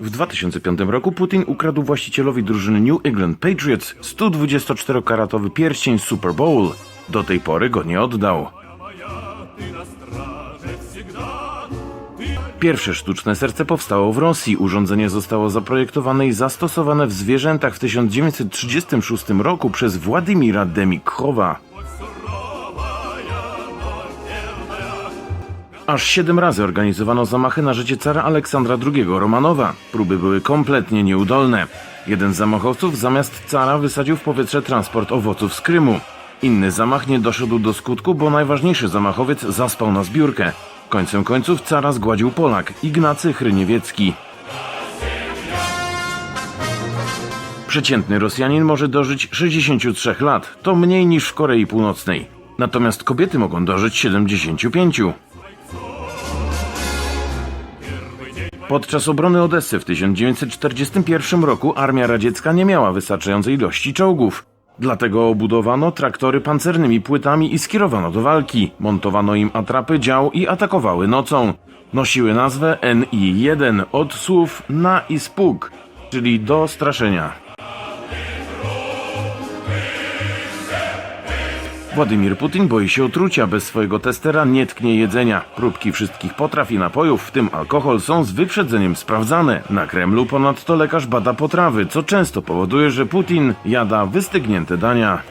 W 2005 roku Putin ukradł właścicielowi drużyny New England Patriots 124-karatowy pierścień Super Bowl. Do tej pory go nie oddał. Pierwsze sztuczne serce powstało w Rosji. Urządzenie zostało zaprojektowane i zastosowane w zwierzętach w 1936 roku przez Władimira Demikhowa. Aż siedem razy organizowano zamachy na życie cara Aleksandra II Romanowa. Próby były kompletnie nieudolne. Jeden z zamachowców zamiast cara wysadził w powietrze transport owoców z Krymu. Inny zamach nie doszedł do skutku, bo najważniejszy zamachowiec zaspał na zbiórkę. Końcem końców cara zgładził Polak, Ignacy Chryniewiecki. Przeciętny Rosjanin może dożyć 63 lat, to mniej niż w Korei Północnej. Natomiast kobiety mogą dożyć 75. Podczas obrony Odessy w 1941 roku armia radziecka nie miała wystarczającej ilości czołgów. Dlatego obudowano traktory pancernymi płytami i skierowano do walki. Montowano im atrapy dział i atakowały nocą. Nosiły nazwę NI-1 od słów na i spuk, czyli do straszenia. Władimir Putin boi się otrucia. Bez swojego testera nie tknie jedzenia. Próbki wszystkich potraw i napojów, w tym alkohol, są z wyprzedzeniem sprawdzane. Na Kremlu ponadto lekarz bada potrawy, co często powoduje, że Putin jada wystygnięte dania.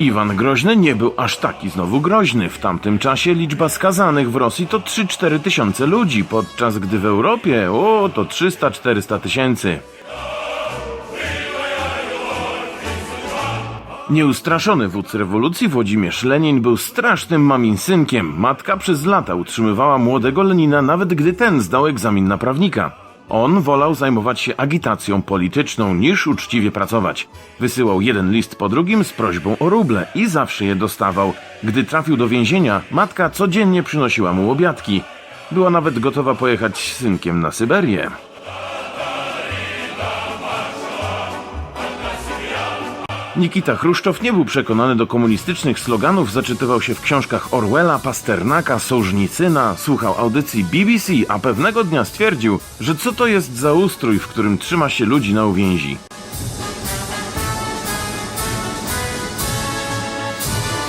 Iwan Groźny nie był aż taki znowu groźny. W tamtym czasie liczba skazanych w Rosji to 3-4 tysiące ludzi, podczas gdy w Europie o to 300-400 tysięcy. Nieustraszony wódz rewolucji Włodzimierz Lenin był strasznym maminsynkiem. Matka przez lata utrzymywała młodego Lenina, nawet gdy ten zdał egzamin na prawnika. On wolał zajmować się agitacją polityczną niż uczciwie pracować. Wysyłał jeden list po drugim z prośbą o ruble i zawsze je dostawał. Gdy trafił do więzienia, matka codziennie przynosiła mu obiadki. Była nawet gotowa pojechać z synkiem na Syberię. Nikita Chruszczow nie był przekonany do komunistycznych sloganów, zaczytywał się w książkach Orwella, Pasternaka, Sołżnicyna, słuchał audycji BBC, a pewnego dnia stwierdził, że co to jest za ustrój, w którym trzyma się ludzi na uwięzi.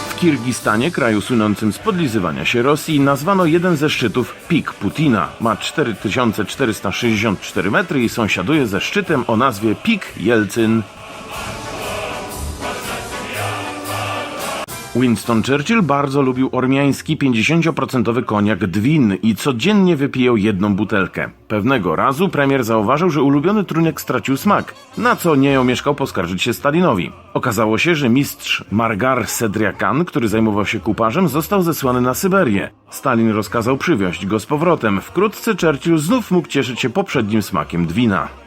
W Kirgistanie, kraju słynącym z podlizywania się Rosji, nazwano jeden ze szczytów Pik Putina. Ma 4464 metry i sąsiaduje ze szczytem o nazwie Pik Jelcyn. Winston Churchill bardzo lubił ormiański 50% koniak Dwin i codziennie wypijał jedną butelkę. Pewnego razu premier zauważył, że ulubiony trunek stracił smak, na co nie omieszkał poskarżyć się Stalinowi. Okazało się, że mistrz Margar Sedriakan, który zajmował się kuparzem, został zesłany na Syberię. Stalin rozkazał przywieźć go z powrotem. Wkrótce Churchill znów mógł cieszyć się poprzednim smakiem Dwina.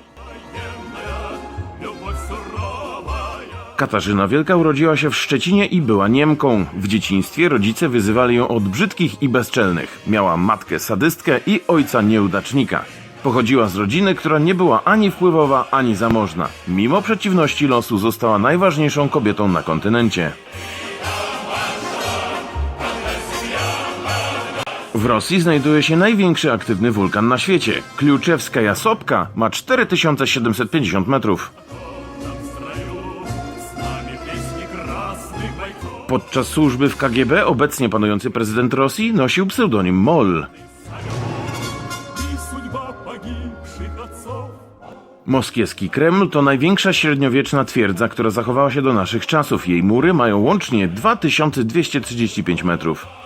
Katarzyna Wielka urodziła się w Szczecinie i była Niemką. W dzieciństwie rodzice wyzywali ją od brzydkich i bezczelnych. Miała matkę sadystkę i ojca nieudacznika. Pochodziła z rodziny, która nie była ani wpływowa, ani zamożna. Mimo przeciwności losu została najważniejszą kobietą na kontynencie. W Rosji znajduje się największy aktywny wulkan na świecie. Kliuczewskaja Sopka ma 4750 metrów. Podczas służby w KGB obecnie panujący prezydent Rosji nosił pseudonim Moll. Moskiewski Kreml to największa średniowieczna twierdza, która zachowała się do naszych czasów. Jej mury mają łącznie 2235 metrów.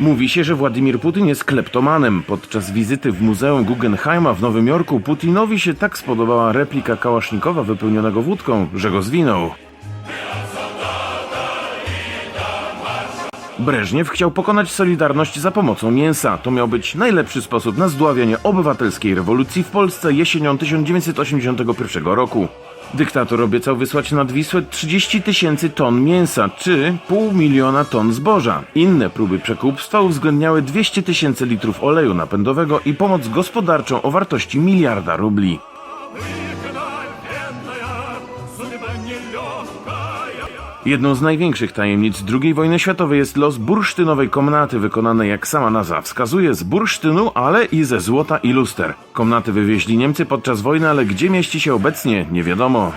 Mówi się, że Władimir Putin jest kleptomanem. Podczas wizyty w Muzeum Guggenheima w Nowym Jorku Putinowi się tak spodobała replika kałasznikowa wypełnionego wódką, że go zwinął. Breżniew chciał pokonać Solidarność za pomocą mięsa. To miał być najlepszy sposób na zdławienie obywatelskiej rewolucji w Polsce jesienią 1981 roku. Dyktator obiecał wysłać nad Wisłę 30 tysięcy ton mięsa, czy pół miliona ton zboża. Inne próby przekupstwa uwzględniały 200 tysięcy litrów oleju napędowego i pomoc gospodarczą o wartości miliarda rubli. Выгнать бедная, судьба нелегкая. Jedną z największych tajemnic II wojny światowej jest los bursztynowej komnaty, wykonanej jak sama nazwa wskazuje z bursztynu, ale i ze złota i luster. Komnaty wywieźli Niemcy podczas wojny, ale gdzie mieści się obecnie, nie wiadomo.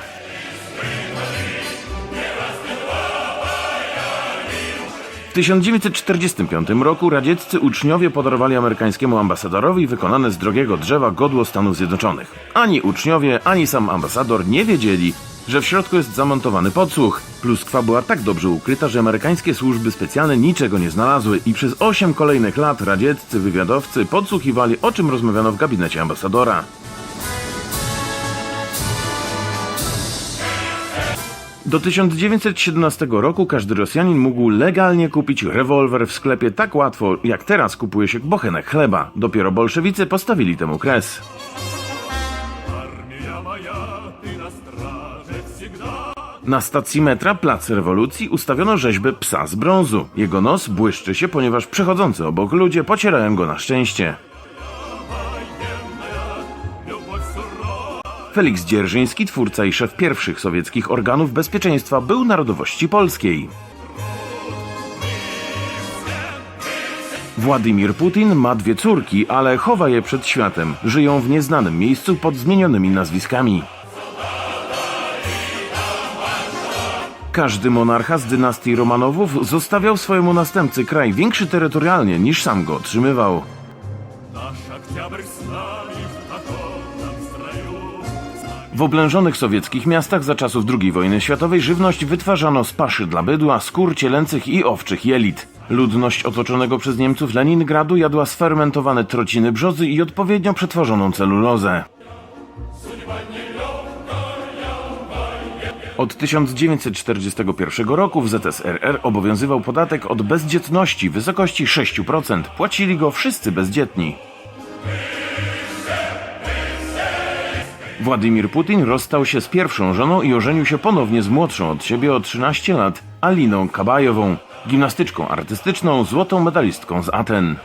W 1945 roku radzieccy uczniowie podarowali amerykańskiemu ambasadorowi wykonane z drogiego drzewa godło Stanów Zjednoczonych. Ani uczniowie, ani sam ambasador nie wiedzieli, że w środku jest zamontowany podsłuch. Pluskwa była tak dobrze ukryta, że amerykańskie służby specjalne niczego nie znalazły i przez 8 kolejnych lat radzieccy wywiadowcy podsłuchiwali o czym rozmawiano w gabinecie ambasadora. Do 1917 roku każdy Rosjanin mógł legalnie kupić rewolwer w sklepie tak łatwo, jak teraz kupuje się bochenek chleba. Dopiero bolszewicy postawili temu kres. Na stacji metra Plac Rewolucji ustawiono rzeźbę psa z brązu. Jego nos błyszczy się, ponieważ przechodzący obok ludzie pocierają go na szczęście. Felix Dzierżyński, twórca i szef pierwszych sowieckich organów bezpieczeństwa, był narodowości polskiej. Władimir Putin ma dwie córki, ale chowa je przed światem. Żyją w nieznanym miejscu pod zmienionymi nazwiskami. Każdy monarcha z dynastii Romanowów zostawiał swojemu następcy kraj większy terytorialnie niż sam go otrzymywał. W oblężonych sowieckich miastach za czasów II wojny światowej żywność wytwarzano z paszy dla bydła, skór cielęcych i owczych jelit. Ludność otoczonego przez Niemców Leningradu jadła sfermentowane trociny brzozy i odpowiednio przetworzoną celulozę. Od 1941 roku w ZSRR obowiązywał podatek od bezdzietności w wysokości 6%. Płacili go wszyscy bezdzietni. Władimir Putin rozstał się z pierwszą żoną i ożenił się ponownie z młodszą od siebie o 13 lat, Aliną Kabajową, gimnastyczką artystyczną, złotą medalistką z Aten.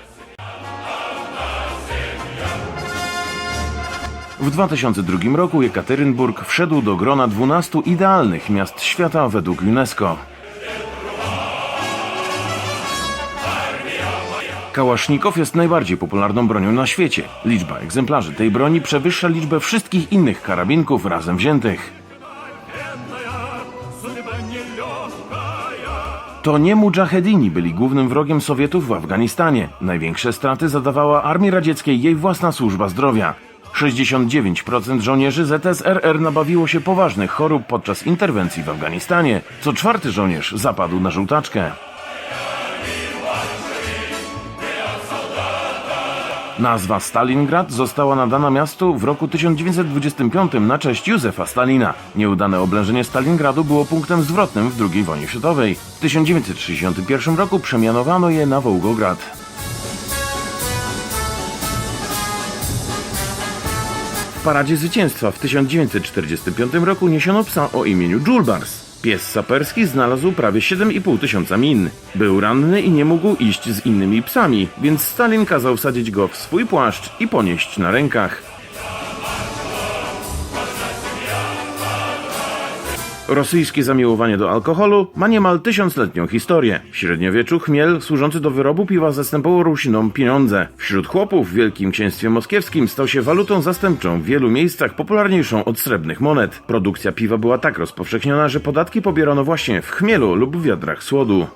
W 2002 roku Jekaterynburg wszedł do grona 12 idealnych miast świata według UNESCO. Kałasznikow jest najbardziej popularną bronią na świecie. Liczba egzemplarzy tej broni przewyższa liczbę wszystkich innych karabinków razem wziętych. To nie mudżahedini byli głównym wrogiem Sowietów w Afganistanie. Największe straty zadawała armii radzieckiej jej własna służba zdrowia. 69% żołnierzy ZSRR nabawiło się poważnych chorób podczas interwencji w Afganistanie. Co czwarty żołnierz zapadł na żółtaczkę. Nazwa Stalingrad została nadana miastu w roku 1925 na cześć Józefa Stalina. Nieudane oblężenie Stalingradu było punktem zwrotnym w II wojnie światowej. W 1961 roku przemianowano je na Wołgograd. W paradzie zwycięstwa w 1945 roku niesiono psa o imieniu Julbars. Pies saperski znalazł prawie 7,5 tysiąca min. Był ranny i nie mógł iść z innymi psami, więc Stalin kazał wsadzić go w swój płaszcz i ponieść na rękach. Rosyjskie zamiłowanie do alkoholu ma niemal tysiącletnią historię. W średniowieczu chmiel służący do wyrobu piwa zastępował Rusinom pieniądze. Wśród chłopów w Wielkim Księstwie Moskiewskim stał się walutą zastępczą w wielu miejscach popularniejszą od srebrnych monet. Produkcja piwa była tak rozpowszechniona, że podatki pobierano właśnie w chmielu lub w wiadrach słodu.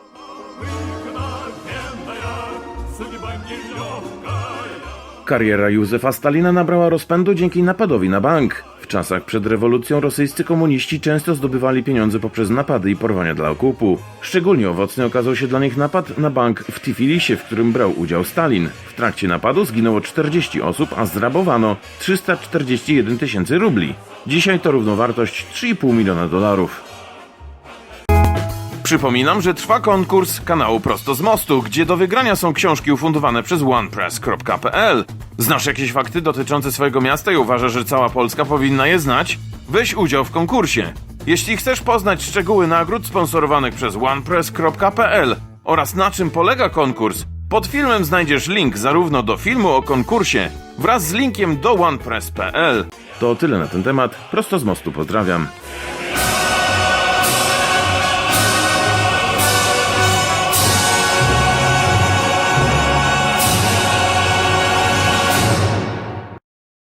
Kariera Józefa Stalina nabrała rozpędu dzięki napadowi na bank. W czasach przed rewolucją rosyjscy komuniści często zdobywali pieniądze poprzez napady i porwania dla okupu. Szczególnie owocny okazał się dla nich napad na bank w Tifilisie, w którym brał udział Stalin. W trakcie napadu zginęło 40 osób, a zrabowano 341 tysięcy rubli. Dzisiaj to równowartość 3,5 miliona dolarów. Przypominam, że trwa konkurs kanału Prosto z Mostu, gdzie do wygrania są książki ufundowane przez onepress.pl. Znasz jakieś fakty dotyczące swojego miasta i uważasz, że cała Polska powinna je znać? Weź udział w konkursie. Jeśli chcesz poznać szczegóły nagród sponsorowanych przez onepress.pl oraz na czym polega konkurs, pod filmem znajdziesz link zarówno do filmu o konkursie wraz z linkiem do onepress.pl. To tyle na ten temat. Prosto z mostu pozdrawiam.